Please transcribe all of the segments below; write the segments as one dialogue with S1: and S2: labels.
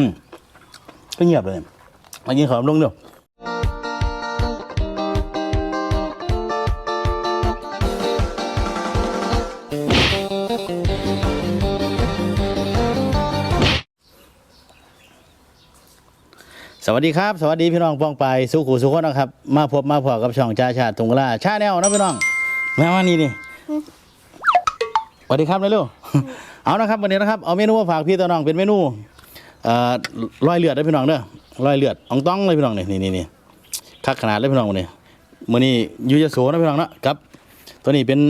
S1: อืมก็เงียบเลยมากินขาวลงเดี๋ยวสวัสดีครับ สวัสดีพี่น้องป้องไปสุขุสุขคนนะครับ มาพบมาพอกับช่องชาชาติตุงกลาชาแนลนะพี่น้องแม่มานี่นี่สวัสดีครับนะลูกเอานะครับวันนี้นะครับเอาเมนูมาฝากพี่ตัวน้องเป็นเมนูเอ่อ ร้อยเลือดได้อพี่น้องเด้อร้อยเลือดอ่องต้องเลยพี่น้องนี่นี่นี่นี่คักขนาดเลยพี่น้องวันนี้มื้อนี้อยูจะโสนะพี่น้องเนาะครับ ตัวนี้เป็น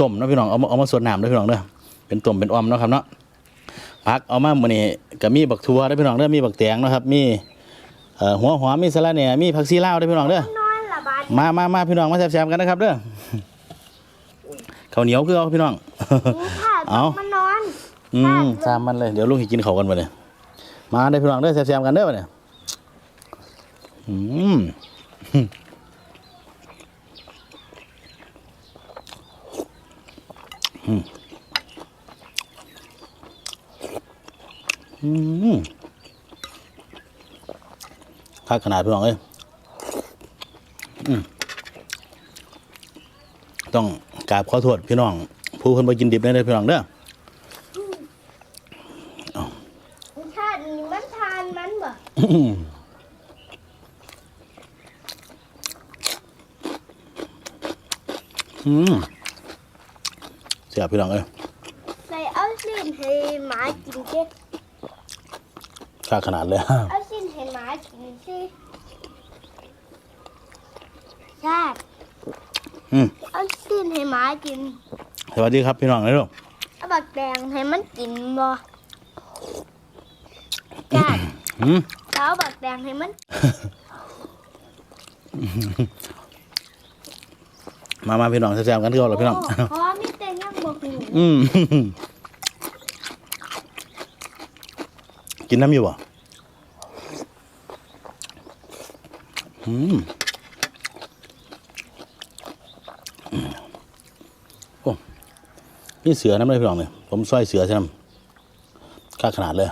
S1: ต้มนะพี่น้องเอามาเอามาสวดน้ำด้วยพี่น้องเด้อเป็นต้มเป็นออมเนาะครับเนาะผักเอามามื้อนี้ก็มีบักทั่วได้อพี่น้องเด้อมีบักแตงเนาะครับ มีเอ่อหัวหอมมีสะระแหน่มีผักชีลาวได้อพี่น้องเด้อ
S2: นอนละบาด
S1: มามามาพี่น้องมาแซ่บๆกันนะครับเด้อข้าวเหนียวคือเอาพี่น้อง
S2: นี่ค่ะ
S1: เอา
S2: มันนอน
S1: อืมตามมันเลยเดี๋ยวลุงให้กินเขาวกันมาเนี่ย มาได้พี่น้องเด้อแซ่บๆกันเด้อมาเนี่ยอืมอืมอืมค่าขนาดพี่น้องเอ้ยต้องกราบขอโทษพี่น้อง ผู้คนไปกินดิบได้เลยพี่น้องเด้อ
S2: ชาติ นี้มันทานมันบ่
S1: อืมอืมเสียพี่น้องเอ้ย
S2: ใส่เอาสิ้นให้หมากินสิ
S1: ค่าขนาดเลย
S2: เอาสิ้นให้หมากินสิชาติ
S1: อืม
S2: เอาสิ้นให้หมากิน
S1: สวัสดีครับพี่น้องเลยลูก
S2: เอาบักแดงให้มันกินบ่ชาติ
S1: อืม
S2: เอาบักแดงให้มัน
S1: มามาพี่น้องแซ่บๆกันก่อนเลยพี่น้อง
S2: โเพราะมีแต่ยังบ่หู
S1: อืม กินน้ำอยู่บ่อืมโอ้นี่เสือน้ำเลยพี่น้องเนี่ยผมซอยเสือใช่ไหมค่าขนาดเลย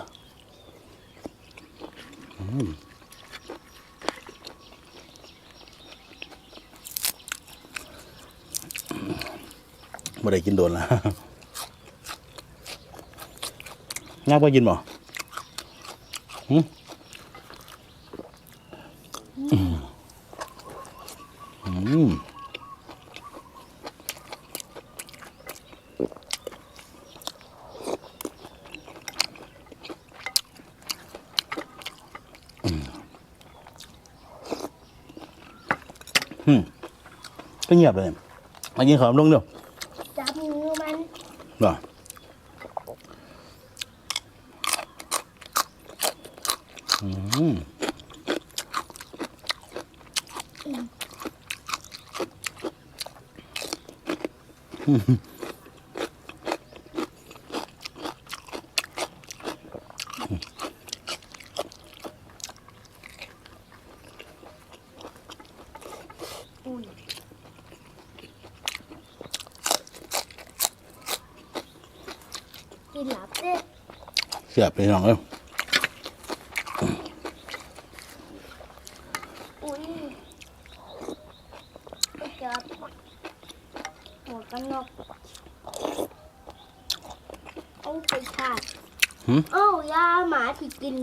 S1: ไม่ได้กินโดนละง่ายพอกินบ่หืมอืมอืมอืมก็เงียบเลยมากินขาวลงเดี๋ยว
S2: จับมือ
S1: เหรออืม
S2: กินหลับเด้
S1: เสียบไปน้องเอ้ย
S2: อุ้ยไปจับหมวกกันน็อกเอาไปขาดเอ้ายาหมาที่กิน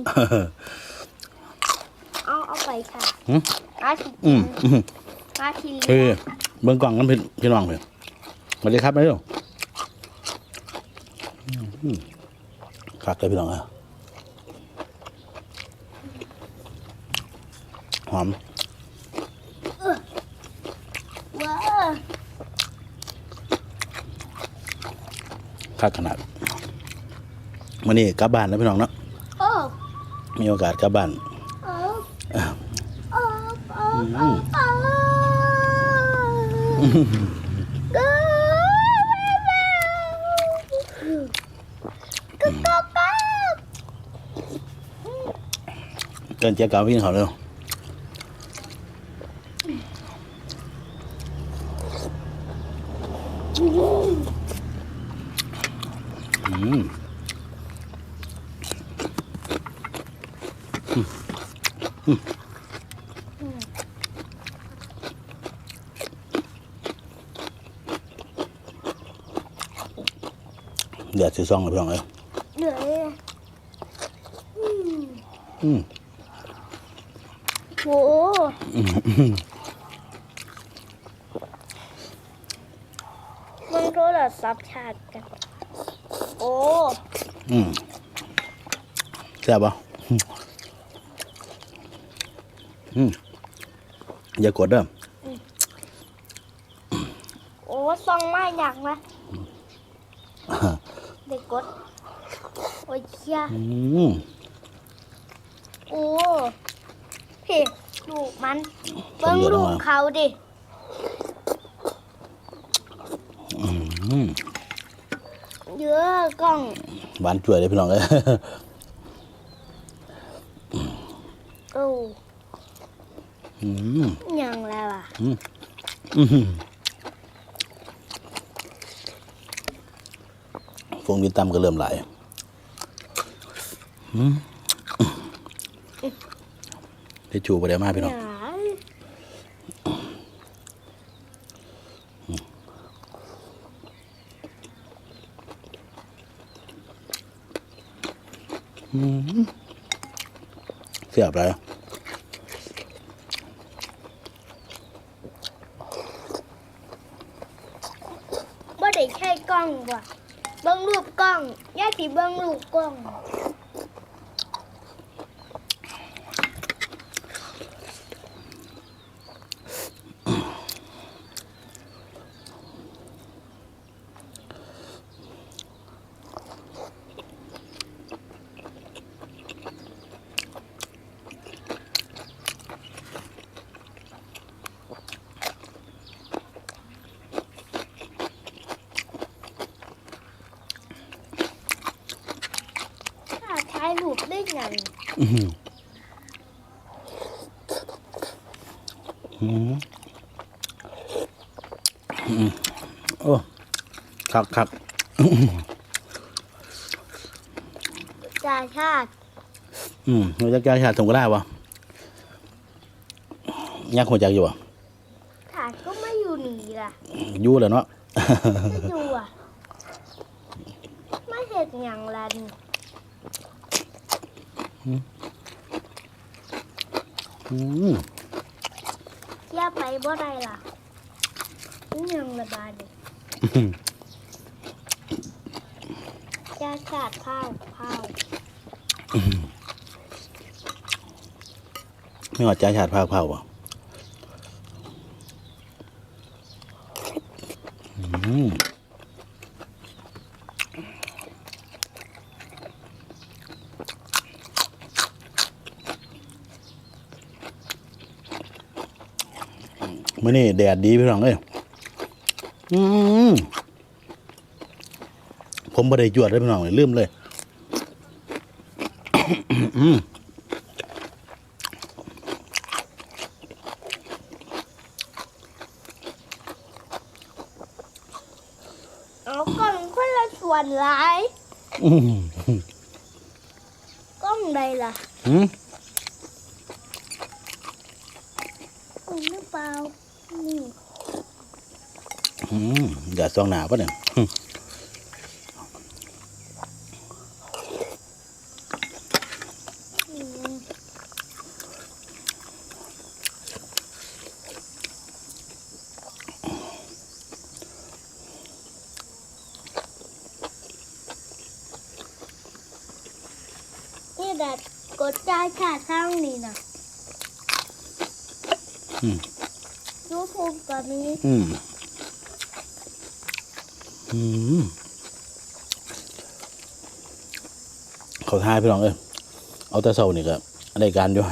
S2: เอาเอาไปค่ะ
S1: หืม
S2: หมาที่
S1: อื
S2: กิ
S1: ม
S2: น
S1: อืม
S2: หมาที่
S1: เฮ้
S2: เลี้
S1: ย
S2: ยง
S1: เบิ่งกล่องกันพี่พี่น้องเลยสวัสดีครับนายโยอืม คักเลยพี่น้องอะหอม
S2: ว้า
S1: คักขนาดวันนี้กลับบ้านแล้วพี่น้องเนาะ
S2: โอ้
S1: มีโอกาสกลับบ้าน
S2: โอ้
S1: อะ
S2: โอ้โอ้โอ้โอ้ก็ก็ก็ก็
S1: เกินเจ้าเก่าพี่เขาเร็วอืม
S2: หลือเลยอืม
S1: อืม
S2: โหมันโทรศัพท์ชาติกัน โอ้
S1: อืมแซ่บปะอืมอย่ากดเด้อ
S2: โอ้ซองมาอยากนะเด็กกด โอ้ยเชี่ย
S1: อืม
S2: โอ้ พี่ลูกมัน เบิ้งลูกเขาดิ
S1: อืม
S2: เยอะกล้อง
S1: หวานจ่วยเลยพี่น้องเอ้ย
S2: โอ้
S1: อืม
S2: ยังแล้วอะ
S1: อื้อหือฟงดินตำก็เริ่มไหลายอืม ได้ชูไปเดี๋ยวมาพี่น้อง
S2: หยา
S1: เสียบเลย
S2: บ่ได้ใช่กล้องว่ะเบิ้งรูปกล้องย่าสิเบิ้งรูปกล้อง ถ้าถ่ายรูปได้ไง
S1: อื้อหืออืมอืมโอ้คักคัก
S2: จาชาติ
S1: อืมเราจะแก้ชาติสงกรานต์วะยักหัวจักอยู่วะ
S2: ถ่ายก็ไม่อยู่หนีล่ะ
S1: อยู่แล้วเนาะ
S2: ไม่อยู่อะ ไม่เห็นอย่างไรนี่
S1: อืม
S2: เทียบไปบ่ได้ล่ะนี่ยังระบาดเลยจาชาติข้าวข้าว
S1: ไม่ว่าจ้าชาติภาคเผาวะอืม มื่อนี้แดดดีพี่น้องเอ้ยอืมผมบ่ได้จวดเลยพี่น้องเลยลืมเลยอืม
S2: เอากล้องคนละส่วนหลาย
S1: อืม
S2: กล้องใดล่ะ
S1: อืม
S2: กล้องหรือเปล่านี่
S1: อืมอย่าซองหนาปะเนี่ยอืม
S2: อืมนี่ดัดกดจ่ายชาติทางนี้นะ
S1: อืม
S2: ยูทูบกับนี้
S1: อืมอืมเขาทายพี่น้องเอ้ยเอาแต่เศร้านี่ก็ได้การอยู่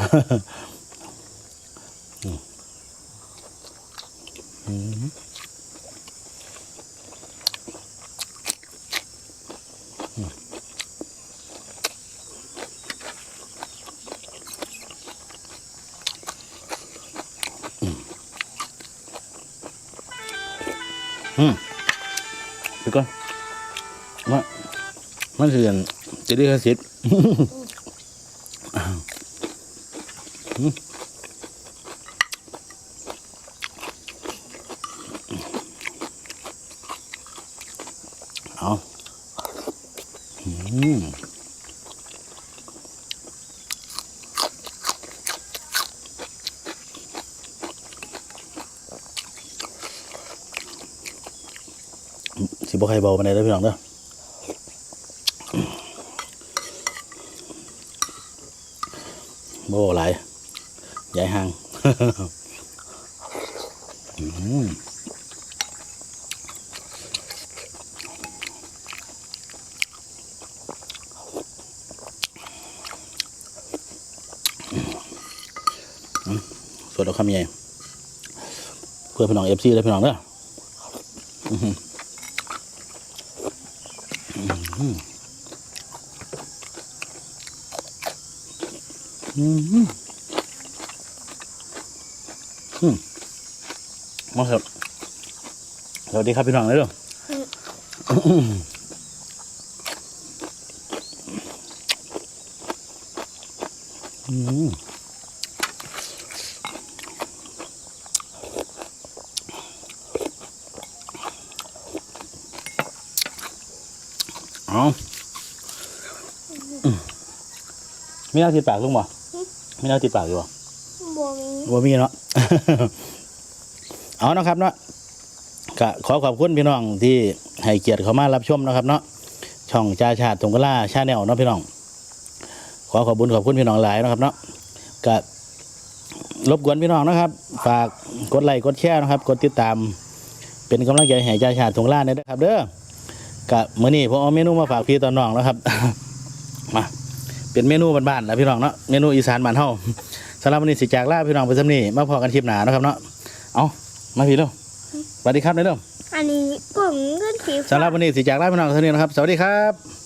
S1: อืมอืมอืมไป ก่อนมามันเสียนจะได้คสิทธิ์อืเสิบ่ใครเบาปานใดเด้อพี่น้องเด้อบ่หลายใหญ่หางอืมสดเอาคำใหญ่เพื่อพี่น้องเอฟซีและพี่น้องเด้อ อื้อหืออื้อหืออื้อหืออืมมาครับสวัสดีครับพี่น้องเลยเด้ออื้อ เอาอืมมีน้ำติดปากลุงบ่มีน้ำติดปากอยู่บ่
S2: บ่มี
S1: บ่มีเนาะ เอานะครับเนาะก็ขอขอบคุณพี่น้องที่ให้เกียรติเขามารับชมนะครับ เนาะ ช่องจ่าชาติตงกล่าชาแนลเนาะพี่น้อง ขอขอบคุณขอบคุณพี่น้องหลายนะครับ เนาะก็รบกวนพี่น้องนะครับ ฝากกดไลค์กดแชร์นะครับ กดติดตาม เป็นกำลังใจให้จ่าชาติตงกล่าด้วยนะครับ เด้อ กะมื้อนี้ผมเอาเมนูมาฝากพี่ตอนน้องแล้วครับ มาเป็นเมนูบ้านๆแล้วพี่น้องเนาะเมนูอีสานบ้านเฮาสำหรับวันนี้สิจากลาพี่น้องไปสำนี้มาพอกันคลิปหน้าเนาะครับเนาะเอามาพี่เร็วสวัสดีครับเร็ว
S2: อันนี้กล่องเงินสี
S1: สำหรับวันนี้สิจากลาพี่น้องเท่านี้นะครับ สวัสดีครับ